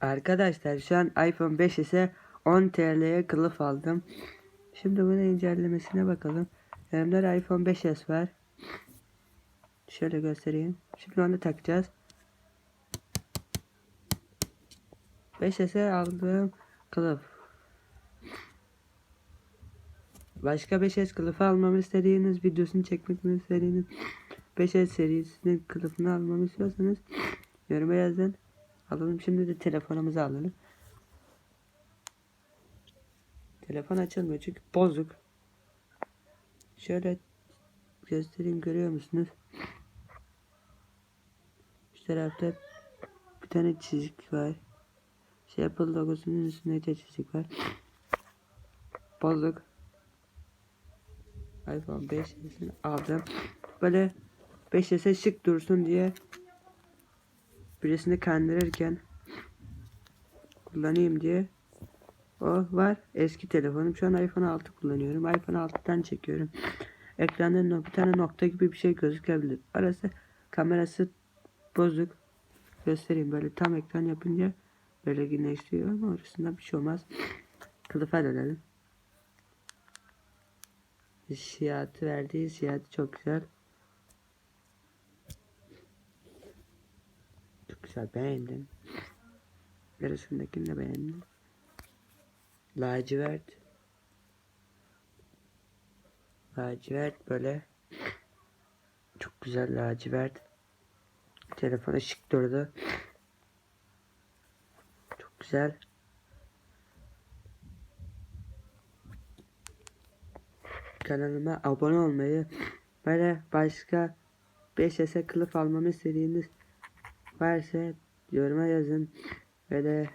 Arkadaşlar şu an iPhone 5 ise 10 TL'ye kılıf aldım. Şimdi bunun incelemesine bakalım. Elimde iPhone 5s var. Şöyle göstereyim. Şimdi onu takacağız. 5s'e aldığım kılıf. Başka 5s kılıfı almamı istediğiniz videosunu çekmek istediğiniz 5s serisinin kılıfını almamı istiyorsanız yoruma yazın. Alalım şimdi de telefonumuzu alalım. Telefon açılmıyor çünkü bozuk. Şöyle göstereyim görüyor musunuz? Şu tarafta bir tane çizik var. Şey Apple logosunun üstünde de çizik var. Bozuk. iPhone 5'ini aldım. Böyle 5'e şık dursun diye birisini kandırırken kullanayım diye o var. Eski telefonum. Şu an iPhone 6 kullanıyorum. iPhone 6'dan çekiyorum. Ekranda bir tane nokta gibi bir şey gözükebilir. Arası kamerası bozuk. Göstereyim. Böyle tam ekran yapınca böyle güneşliyor ama orasında bir şey olmaz. Kılıfa dönelim hissiyatı verdiği hissiyatı çok güzel güzel beğendim. Yarısındakini de beğendim. Lacivert. Lacivert böyle. Çok güzel lacivert. Telefona şık durdu. Çok güzel. Kanalıma abone olmayı böyle başka 5S kılıf almamı istediğiniz varsa yoruma yazın. Ve de